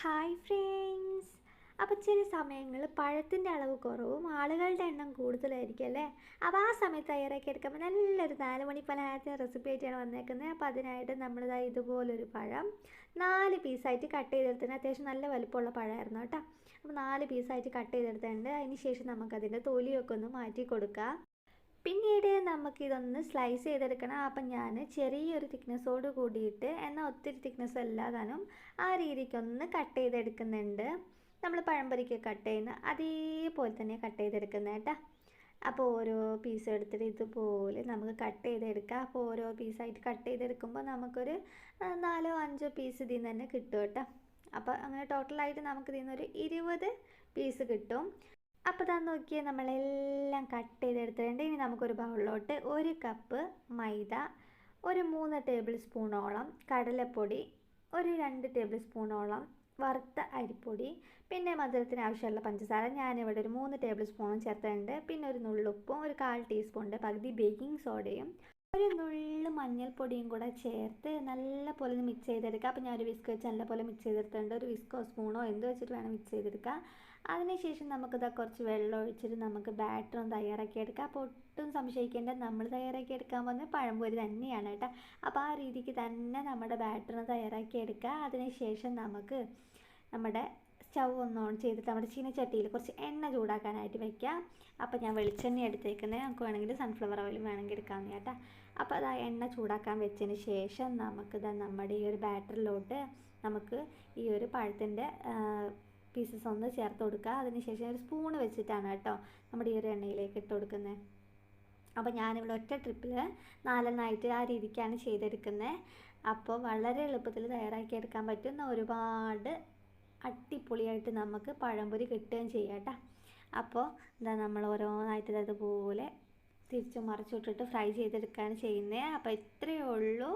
Hi friends അപ്പോൾ ചില സമയങ്ങളിൽ പഴത്തിന്റെ അളവ് കുറവും ആളുകളുടെ എണ്ണം കൂടുതലായിരിക്കും അല്ലേ? അപ്പോൾ ആ സമയത്ത് തയ്യാറാക്കി എടുക്കുമ്പോൾ നല്ലൊരു നാല് മണി പലഹാരത്തിന് റെസിപ്പി ആയിട്ടാണ് വന്നേക്കുന്നത്. അപ്പോൾ അതിനായിട്ട് നമ്മളിതാ ഇതുപോലൊരു പഴം നാല് പീസായിട്ട് കട്ട് ചെയ്തെടുത്തിന് അത്യാവശ്യം നല്ല വലുപ്പമുള്ള പഴമായിരുന്നു കേട്ടോ. അപ്പോൾ നാല് പീസായിട്ട് കട്ട് ചെയ്തെടുത്തിട്ടുണ്ട്. അതിന് ശേഷം നമുക്കതിന്റെ തൊലിയൊക്കെ ഒന്ന് മാറ്റി കൊടുക്കുക പിന്നീട് നമുക്കിതൊന്ന് സ്ലൈസ് ചെയ്തെടുക്കണം. അപ്പം ഞാൻ ചെറിയൊരു തിക്നെസ്സോട് കൂടിയിട്ട് എന്നാൽ ഒത്തിരി തിക്നെസ് അല്ലാതാനും ആ രീതിക്കൊന്ന് കട്ട് ചെയ്തെടുക്കുന്നുണ്ട്. നമ്മൾ പഴംപൊരിക്ക് കട്ട് ചെയ്യുന്ന അതേപോലെ തന്നെ കട്ട് ചെയ്തെടുക്കുന്നത് കേട്ടോ. അപ്പോൾ ഓരോ പീസ് എടുത്തിട്ട് ഇതുപോലെ നമുക്ക് കട്ട് ചെയ്തെടുക്കാം. അപ്പോൾ ഓരോ പീസായിട്ട് കട്ട് ചെയ്തെടുക്കുമ്പോൾ നമുക്കൊരു നാലോ അഞ്ചോ പീസ് ഇതിൽ നിന്ന് തന്നെ കിട്ടും കേട്ടോ. അപ്പോൾ അങ്ങനെ ടോട്ടലായിട്ട് നമുക്ക് ഇതിൽ നിന്നൊരു ഇരുപത് പീസ് കിട്ടും. അപ്പോൾ താൻ നോക്കിയേ നമ്മളെല്ലാം കട്ട് ചെയ്തെടുത്തിട്ടുണ്ട് ഇനി നമുക്കൊരു ബൗളിലോട്ട് ഒരു കപ്പ് മൈദ ഒരു മൂന്ന് ടേബിൾ സ്പൂണോളം കടലപ്പൊടി ഒരു രണ്ട് ടേബിൾ സ്പൂണോളം വറുത്ത അരിപ്പൊടി പിന്നെ മധുരത്തിന് ആവശ്യമുള്ള പഞ്ചസാര ഞാനിവിടെ ഒരു മൂന്ന് ടേബിൾ സ്പൂണും ചേർത്തിട്ടുണ്ട്. പിന്നെ ഒരു നുള്ളുപ്പും ഒരു കാൽ ടീസ്പൂണിന്റെ പകുതി ബേക്കിംഗ് സോഡയും ഒരു നുള്ളു മഞ്ഞൾപ്പൊടിയും കൂടെ ചേർത്ത് നല്ല പോലെ ഒന്ന് മിക്സ് ചെയ്തെടുക്കുക. അപ്പോൾ ഞാൻ ഒരു വിസ്ക് വെച്ച് നല്ല പോലെ മിക്സ് ചെയ്തെടുത്തിട്ടുണ്ട്. ഒരു വിസ്കോ സ്പൂണോ എന്ത് വെച്ചിട്ട് വേണം മിക്സ് ചെയ്തെടുക്കുക. അതിനുശേഷം നമുക്കിതാ കുറച്ച് വെള്ളം ഒഴിച്ചിട്ട് നമുക്ക് ബാറ്റർ ഒന്ന് തയ്യാറാക്കി എടുക്കാം അപ്പോൾ ഒട്ടും സംശയിക്കേണ്ട നമ്മൾ തയ്യാറാക്കി എടുക്കാൻ പോകുന്ന പഴംപൊരി തന്നെയാണ് കേട്ടോ. അപ്പോൾ ആ രീതിക്ക് തന്നെ നമ്മുടെ ബാറ്റർ തയ്യാറാക്കി എടുക്കുക. അതിനുശേഷം നമുക്ക് നമ്മുടെ സ്റ്റൗ ഒന്ന് ഓൺ ചെയ്തിട്ട് നമ്മുടെ ചീനച്ചട്ടിയിൽ കുറച്ച് എണ്ണ ചൂടാക്കാനായിട്ട് വെക്കാം. അപ്പോൾ ഞാൻ വെളിച്ചെണ്ണ എടുത്തേക്കുന്നത് നമുക്ക് വേണമെങ്കിൽ സൺഫ്ലവർ ഓയിലും വേണമെങ്കിൽ എടുക്കാവുന്ന കേട്ടോ. അപ്പോൾ അത് ആ എണ്ണ ചൂടാക്കാൻ വെച്ചതിന് ശേഷം നമുക്ക് നമുക്കിത് നമ്മുടെ ഈ ഒരു ബാറ്ററിലോട്ട് നമുക്ക് ഈ ഒരു പഴത്തിന്റെ പീസസ് ഒന്ന് ചേർത്ത് കൊടുക്കുക അതിനുശേഷം ഒരു സ്പൂണ് വെച്ചിട്ടാണ് കേട്ടോ നമ്മുടെ ഈ ഒരു എണ്ണയിലേക്ക് ഇട്ട് കൊടുക്കുന്നത് അപ്പോൾ ഞാനിവിടെ ഒറ്റ ട്രിപ്പിൽ നാലെണ്ണമായിട്ട് ആ രീതിക്കാണ് ചെയ്തെടുക്കുന്നത് അപ്പോൾ വളരെ എളുപ്പത്തിൽ തയ്യാറാക്കി എടുക്കാൻ പറ്റുന്ന ഒരുപാട് അടിപൊളിയായിട്ട് നമുക്ക് പഴംപൊരി കിട്ടുകയും ചെയ്യാം കേട്ടോ. അപ്പോൾ എന്താ നമ്മൾ ഓരോന്നായിട്ട് ഇതുപോലെ തിരിച്ചു മറിച്ചിട്ടിട്ട് ഫ്രൈ ചെയ്തെടുക്കുകയാണ് ചെയ്യുന്നത്. അപ്പോൾ ഇത്രയേ ഉള്ളൂ.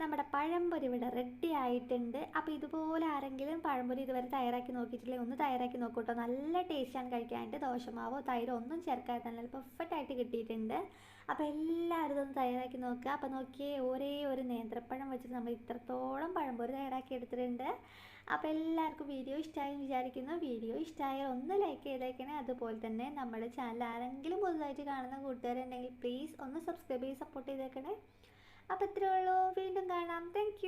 നമ്മുടെ പഴംപൊരി ഇവിടെ റെഡി ആയിട്ടുണ്ട്. അപ്പോൾ ഇതുപോലെ ആരെങ്കിലും പഴംപൊരി ഇതുവരെ തയ്യാറാക്കി നോക്കിയിട്ടില്ലേ ഒന്ന് തയ്യാറാക്കി നോക്കൂട്ടോ. നല്ല ടേസ്റ്റാണ് കഴിക്കാനായിട്ട്. ദോശമാവോ തൈരോ ഒന്നും ചേർക്കാതെ നല്ല പെർഫെക്റ്റ് ആയിട്ട് കിട്ടിയിട്ടുണ്ട്. അപ്പോൾ എല്ലാവരും ഇതൊന്ന് തയ്യാറാക്കി നോക്കുക. അപ്പോൾ നോക്കിയേ ഒരേ ഒരു നേന്ത്രപ്പഴം വെച്ചിട്ട് നമ്മൾ ഇത്രത്തോളം പഴംപൊരി തയ്യാറാക്കി എടുത്തിട്ടുണ്ട്. അപ്പോൾ എല്ലാവർക്കും വീഡിയോ ഇഷ്ടമായി എന്ന് വിചാരിക്കുന്നു. വീഡിയോ ഇഷ്ടമായാൽ ഒന്ന് ലൈക്ക് ചെയ്തേക്കണേ. അതുപോലെ തന്നെ നമ്മുടെ ചാനൽ ആരെങ്കിലും പുതുതായിട്ട് കാണുന്ന കൂട്ടുകാരുണ്ടെങ്കിൽ പ്ലീസ് ഒന്ന് സബ്സ്ക്രൈബ് ചെയ്ത് സപ്പോർട്ട് ചെയ്തേക്കണേ. അപ്പോൾ ഇത്രയേ ഉള്ളൂ. വീണ്ടും കാണാം. താങ്ക്